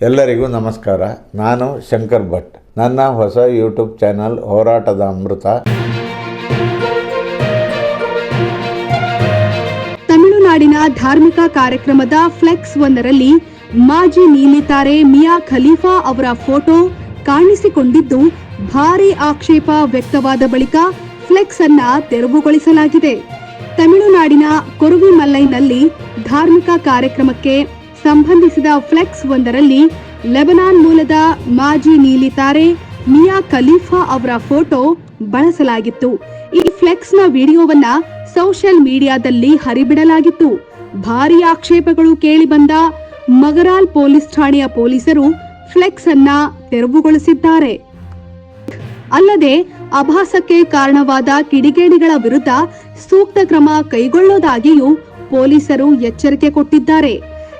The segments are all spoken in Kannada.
ಎಲ್ಲರಿಗೂ ನಮಸ್ಕಾರ. ನಾನು ಶಂಕರ್ ಭಟ್. ನನ್ನ ಹೊಸ ಯೂಟ್ಯೂಬ್ ಚಾನಲ್ ಹೋರಾಟದ ಅಮೃತ. ತಮಿಳುನಾಡಿನ ಧಾರ್ಮಿಕ ಕಾರ್ಯಕ್ರಮದ ಫ್ಲೆಕ್ಸ್ ಒಂದರಲ್ಲಿ ಮಾಜಿ ನೀಲಿತಾರೆ ಮಿಯಾ ಖಲೀಫಾ ಅವರ ಫೋಟೋ ಕಾಣಿಸಿಕೊಂಡಿದ್ದು, ಭಾರೀ ಆಕ್ಷೇಪ ವ್ಯಕ್ತವಾದ ಬಳಿಕ ಫ್ಲೆಕ್ಸ್ ಅನ್ನ ತೆರವುಗೊಳಿಸಲಾಗಿದೆ. ತಮಿಳುನಾಡಿನ ಕೊರುವಿಮಲ್ಲೈನಲ್ಲಿ ಧಾರ್ಮಿಕ ಕಾರ್ಯಕ್ರಮಕ್ಕೆ ಸಂಬಂಧಿಸಿದ ಫ್ಲೆಕ್ಸ್ ಒಂದರಲ್ಲಿ ಲೆಬನಾನ್ ಮೂಲದ ಮಾಜಿ ನೀಲಿತಾರೆ ಮಿಯಾ ಖಲೀಫಾ ಅವರ ಫೋಟೋ ಬಳಸಲಾಗಿತ್ತು. ಈ ಫ್ಲೆಕ್ಸ್ನ ವಿಡಿಯೋವನ್ನ ಸೋಷಿಯಲ್ ಮೀಡಿಯಾದಲ್ಲಿ ಹರಿಬಿಡಲಾಗಿತ್ತು. ಭಾರೀ ಆಕ್ಷೇಪಗಳು ಕೇಳಿಬಂದ ಮಗರಾಲ್ ಪೊಲೀಸ್ ಠಾಣೆಯ ಪೊಲೀಸರು ಫ್ಲೆಕ್ಸ್ ಅನ್ನ ತೆರವುಗೊಳಿಸಿದ್ದಾರೆ. ಅಲ್ಲದೆ ಅಭಾಸಕ್ಕೆ ಕಾರಣವಾದ ಕಿಡಿಗೇಡಿಗಳ ವಿರುದ್ಧ ಸೂಕ್ತ ಕ್ರಮ ಕೈಗೊಳ್ಳೋದಾಗಿಯೂ ಪೊಲೀಸರು ಎಚ್ಚರಿಕೆ ಕೊಟ್ಟಿದ್ದಾರೆ.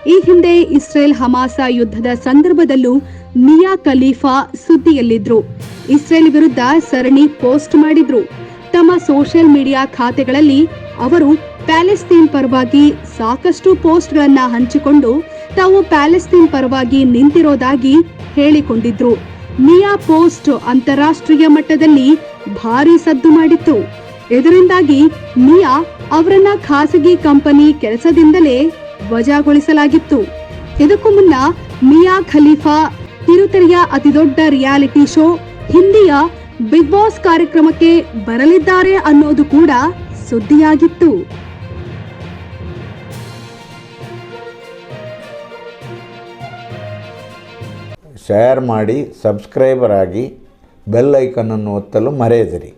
ಈ ಹಿಂದೆ ಇಸ್ರೇಲ್ ಹಮಾಸ ಯುದ್ಧದ ಸಂದರ್ಭದಲ್ಲೂ ಮಿಯಾ ಖಲೀಫಾ ಸುದ್ದಿಯಲ್ಲಿದ್ರು. ಇಸ್ರೇಲ್ ವಿರುದ್ಧ ಸರಣಿ ಪೋಸ್ಟ್ ಮಾಡಿದ್ರು. ತಮ್ಮ ಸೋಷಿಯಲ್ ಮೀಡಿಯಾ ಖಾತೆಗಳಲ್ಲಿ ಅವರು ಪ್ಯಾಲೆಸ್ತೀನ್ ಪರವಾಗಿ ಸಾಕಷ್ಟು ಪೋಸ್ಟ್ಗಳನ್ನು ಹಂಚಿಕೊಂಡು ತಾವು ಪ್ಯಾಲೆಸ್ತೀನ್ ಪರವಾಗಿ ನಿಂತಿರೋದಾಗಿ ಹೇಳಿಕೊಂಡಿದ್ರು. ಮಿಯಾ ಪೋಸ್ಟ್ ಅಂತಾರಾಷ್ಟ್ರೀಯ ಮಟ್ಟದಲ್ಲಿ ಭಾರಿ ಸದ್ದು ಮಾಡಿತ್ತು. ಇದರಿಂದಾಗಿ ಮಿಯಾ ಅವರನ್ನ ಖಾಸಗಿ ಕಂಪನಿ ಕೆಲಸದಿಂದಲೇ ವಜಾಗೊಳಿಸಲಾಗಿತ್ತು. ಇದಕ್ಕೂ ಮುನ್ನ ಮಿಯಾ ಖಲೀಫಾ ಕಿರುತೆರೆಯ ಅತಿದೊಡ್ಡ ರಿಯಾಲಿಟಿ ಶೋ ಹಿಂದಿಯ ಬಿಗ್ ಬಾಸ್ ಕಾರ್ಯಕ್ರಮಕ್ಕೆ ಬರಲಿದ್ದಾರೆ ಅನ್ನೋದು ಕೂಡ ಸುದ್ದಿಯಾಗಿತ್ತು. ಶೇರ್ ಮಾಡಿ ಸಬ್ಸ್ಕ್ರೈಬರ್ ಆಗಿ ಬೆಲ್ ಐಕನನ್ನು ಒತ್ತಲು ಮರೆಯದಿರಿ.